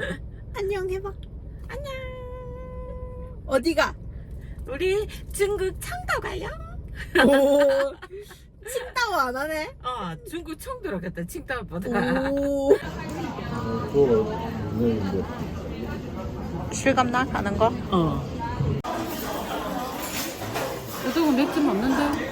안녕 해봐. 안녕. 어디가? 우리 중국 청도 가요? 오. 칭따오 안 하네. 어, 중국 청도로 갔다 칭다오보다. 오. 실감나 가는 거? 어. 요즘은 맥주 먹는데?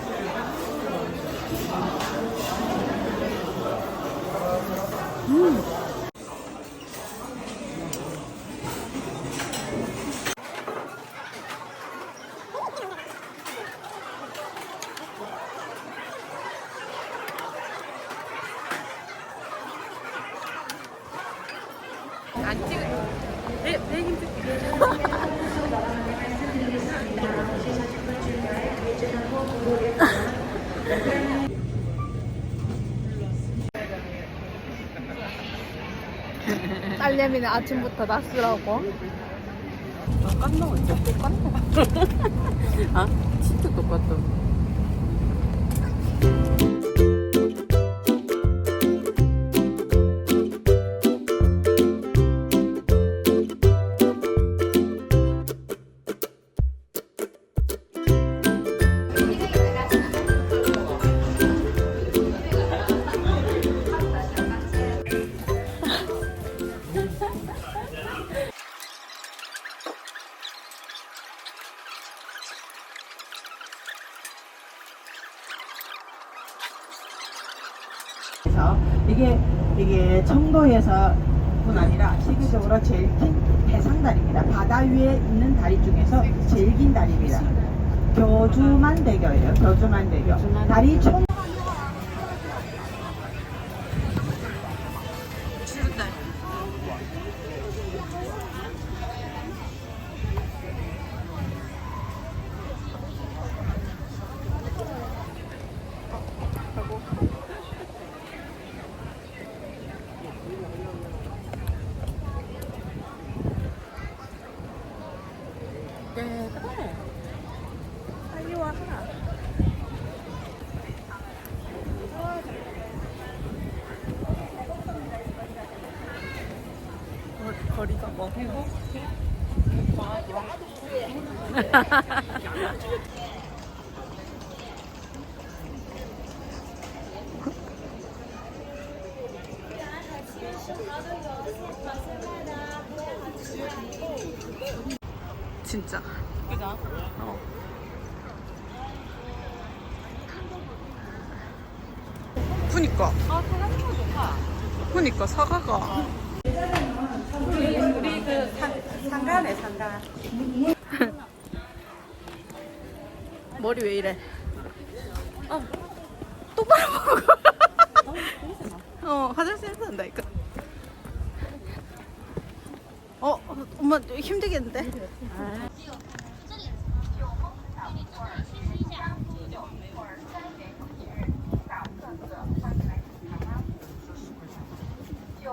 안 찍어. 배, 배 힘들게. 딸내미는 아침부터 낯으라고. 똑같노 진짜 똑같노 아 진짜 똑같다 청도에서뿐 아니라 세계적으로 제일 긴 해상 다리입니다. 바다 위에 있는 다리 중에서 제일 긴 다리입니다. 교주만 대교예요. 교주만 대교. 다리 총 진짜. 그니까. 그니까 사과가. 우리 그 상, 상가네 상가 머리 왜 이래? 어. 똑바로 보고. 어, 화장실에서 한다니까. 어, 엄마 힘들겠는데?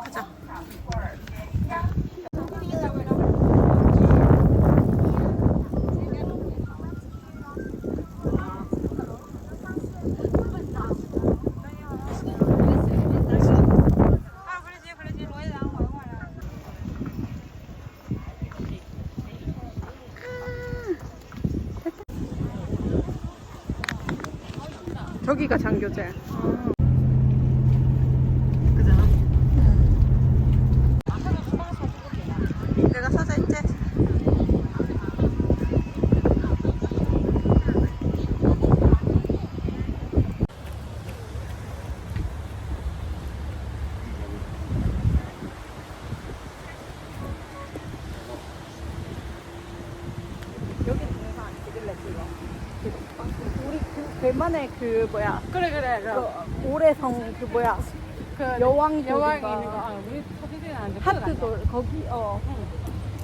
가자. 저기가 장교제. 그죠? 내가 사자 이제. 여기 안 찍을래 지금. 그 대만의 그 뭐야 그래 그래 그 오래성 그 뭐야 그 여왕 여왕. 있는 거 아, 우리 사진이 안 하트 돌 거기 어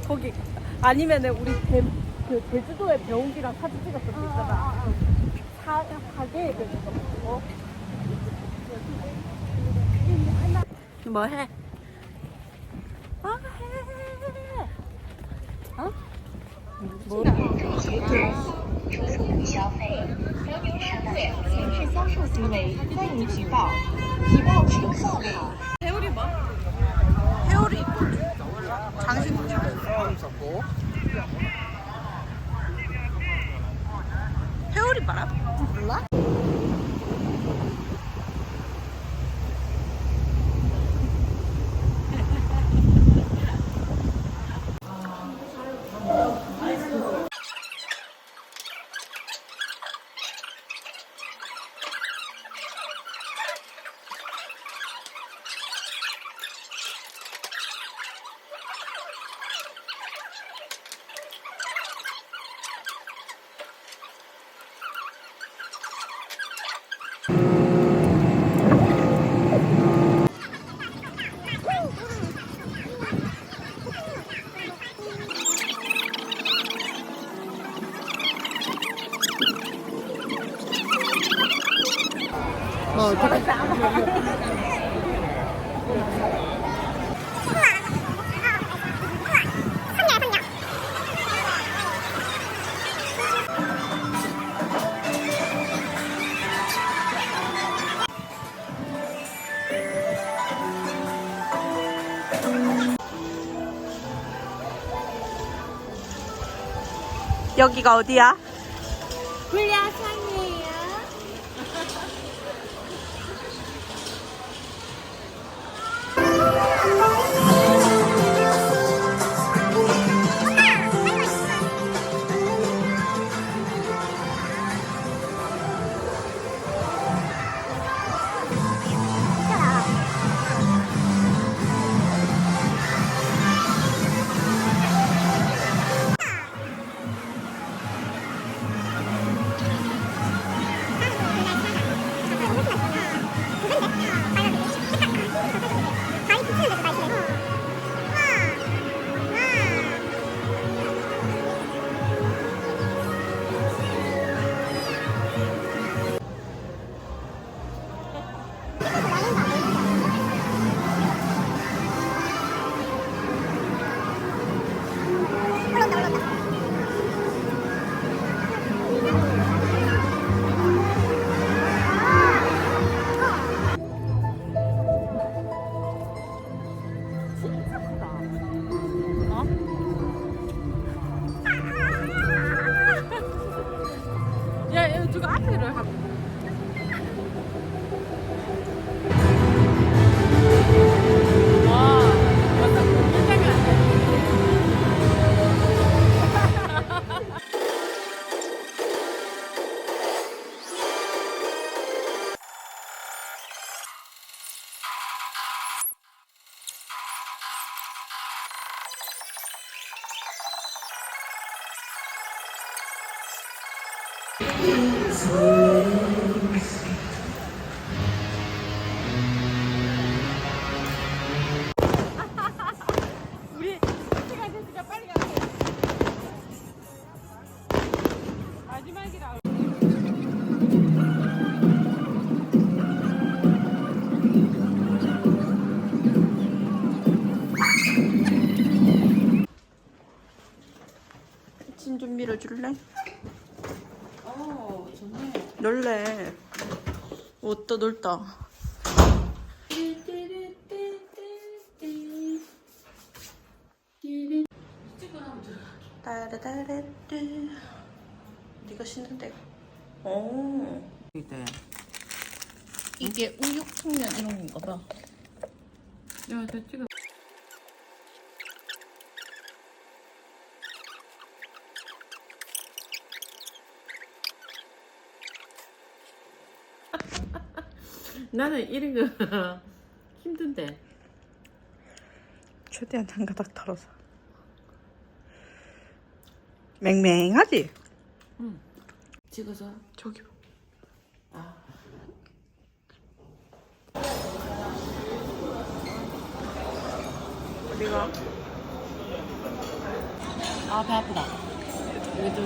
거기 아니면은 우리 대, 그 제주도에 배웅기랑 사진 찍었을 때 있잖아 사 가게에 그 어? 뭐 해? 아 해. 어? 뭐? 出入与消费。商场前置销售行为欢迎举报，举报处受理。 회오리 장식 있었고 회오리 봐라 몰라? 어디야? 불야산이에요. 우 옷도 넓다. 따라따라뚜. 네가 신는데. 오. 이때. 이게 우육탕면 이런 건가 봐. 야, 저 찍어. 나는 이런 거 힘든데. 최대한 한 가닥 털어서. 맹맹하지? 찍어서. 저기 봐. 어디가? 아, 배 아프다.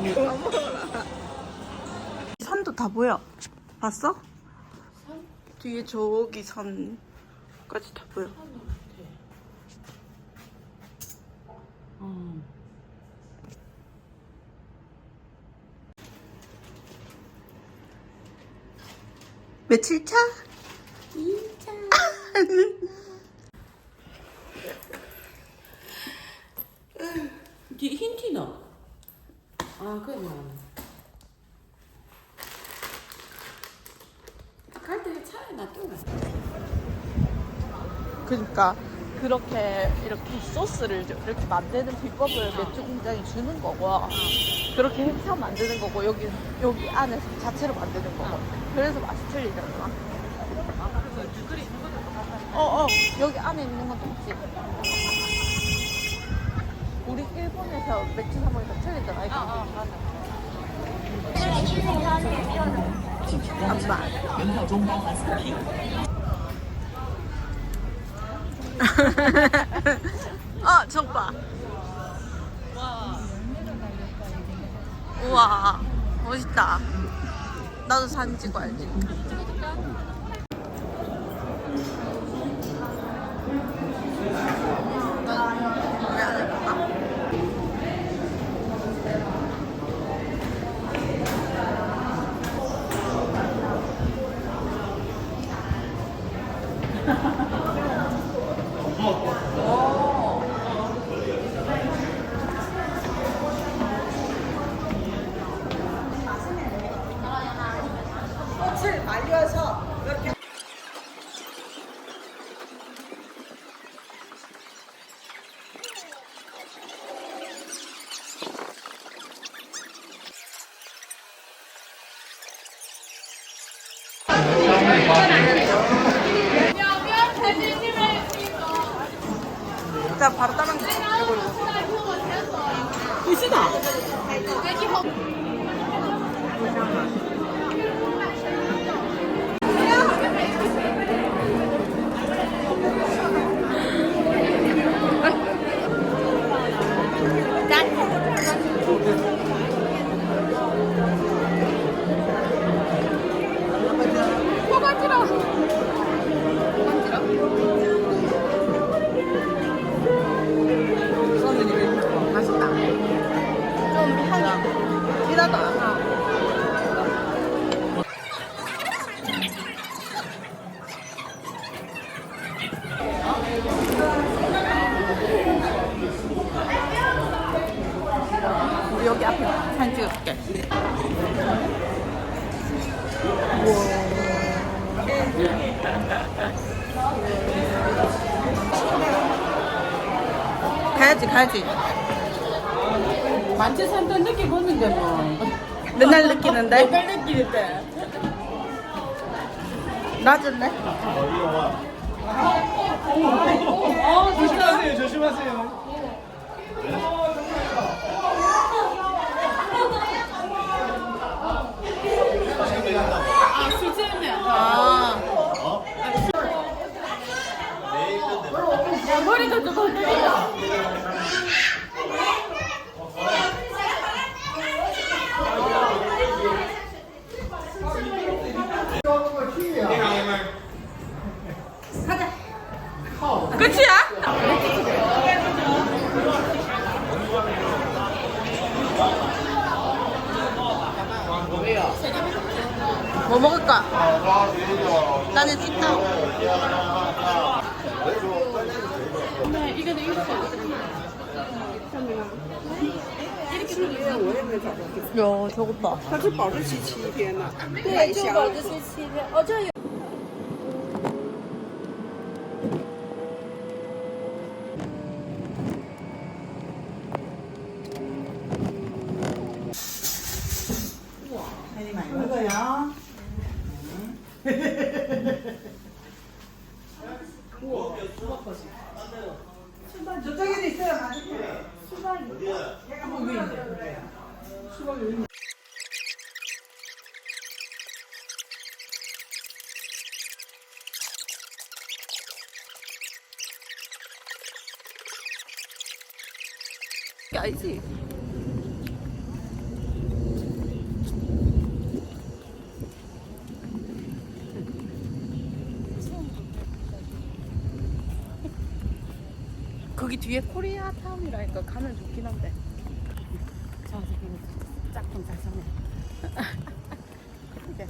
이거 산도 다 보여. 봤어? 뒤에 저기 산까지 다 보여. 음. 며칠 차? 뒤 흰티 넣어. 아, 그래. 갈때 차에 놔둬. 그러니까 그렇게 이렇게 소스를 이렇게 만드는 비법을 맥주 공장이 주는 거고 그렇게 해서 만드는 거고 여기 여기 안에서 자체로 만드는 거고 그래서 맛이 틀리잖아. 어어 여기 안에 있는 건 똑같지. 우리 일본에서 맥주 사 먹으니까 틀리잖아. 이거. 아빠. 어, 저거 봐. 우와, 멋있다. 나도 사진 찍어야지. 나... 자 바로 다른 거 이거 이거 끝이다. 맛있다. 좀 향이 진하다 这个月我也没找到地方有它是保质期七天呐对就保质期七天。哦这有 알지? 거기 뒤에 코리아 타운이라니까 가면 좋긴 한데. 저 새끼는 짝퉁 잘 사네. 그래.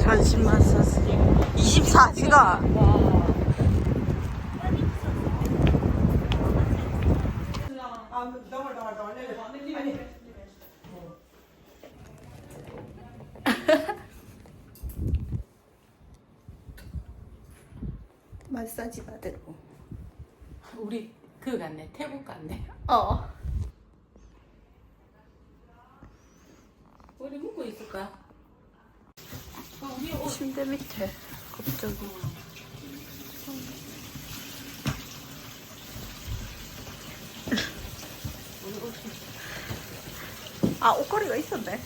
전신 마사지 24시간 마사지 받으고 우리 그 갔네. 태국 갔네. 어 우리 묵고 있을까? 침대 밑에 갑자기. 아 옷걸이가 있었네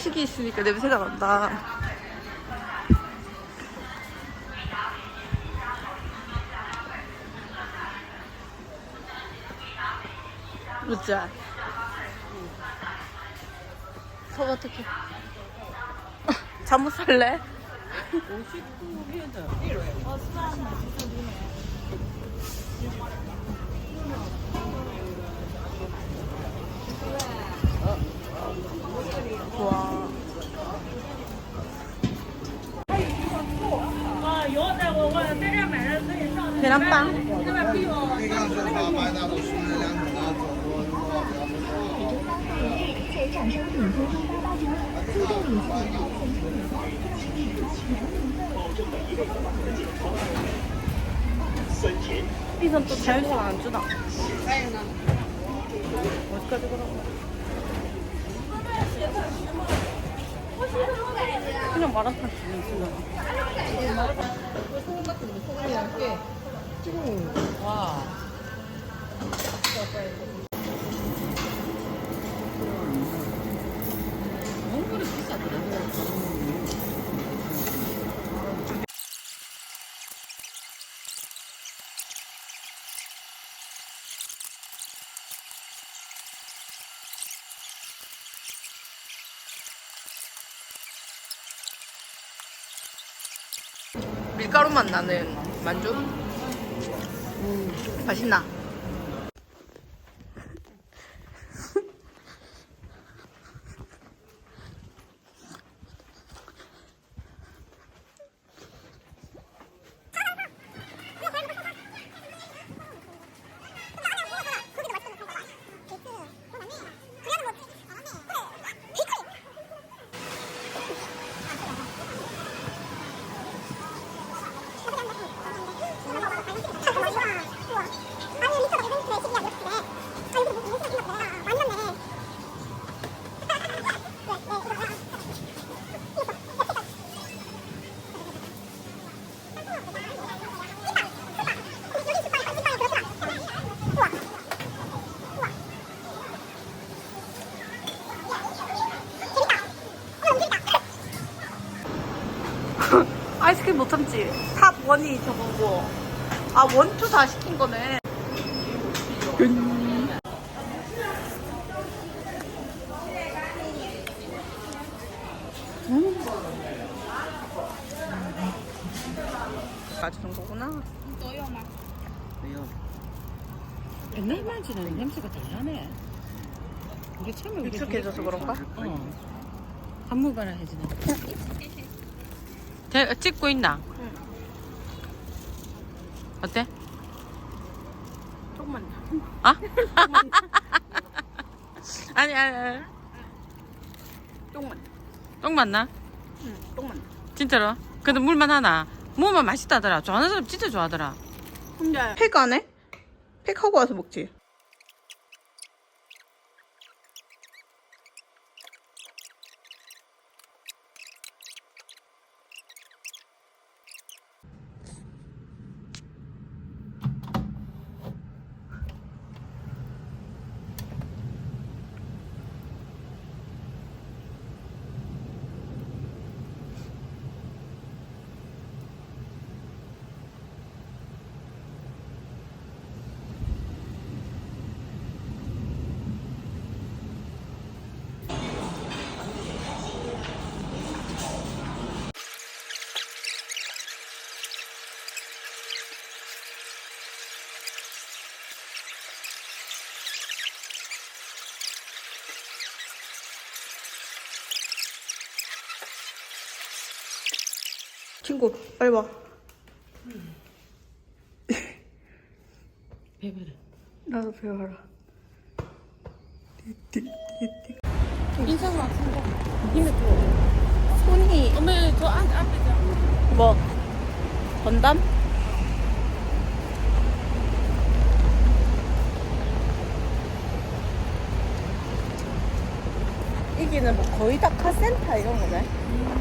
식이 있으니까 냄새가 난다. 웃자. 속 어떻게? 잠못 살래? 59회다. 계란 빵. 이건 또 자율성 안 주다. 어디까지 걸어? 그냥 마라탕 주는 순간. 밀가루 맛 나는 만두? 맛있나? 아이스크림 못 참지. 탑 원이 저거고. 아, 원투 다 시킨 거네. 가지는 거구나. 옛날 만지는 냄새가 달라네. 우리 처음에 우리 익숙해져서 그런가? 어. 한무 바라 해지네. 대, 찍고 있나? 응. 어때? 조금만. 아? 아니, 아니, 아니. 조금만. 똥 맞나? 응, 조금만. 진짜로? 근데 물만 하나. 무만 맛있다더라. 좋아하는 사람 진짜 좋아하더라. 혼자 팩안 해? 팩 하고 와서 먹지. 친구, 빨리 와. 배부르. 나도 배워라. 인사가 왔습니다. 힘에 들어. 손이 어머, 저 앞, 앞에 저. 뭐 건담? 이기는 뭐 거의 다 카센터 이런 거네. 또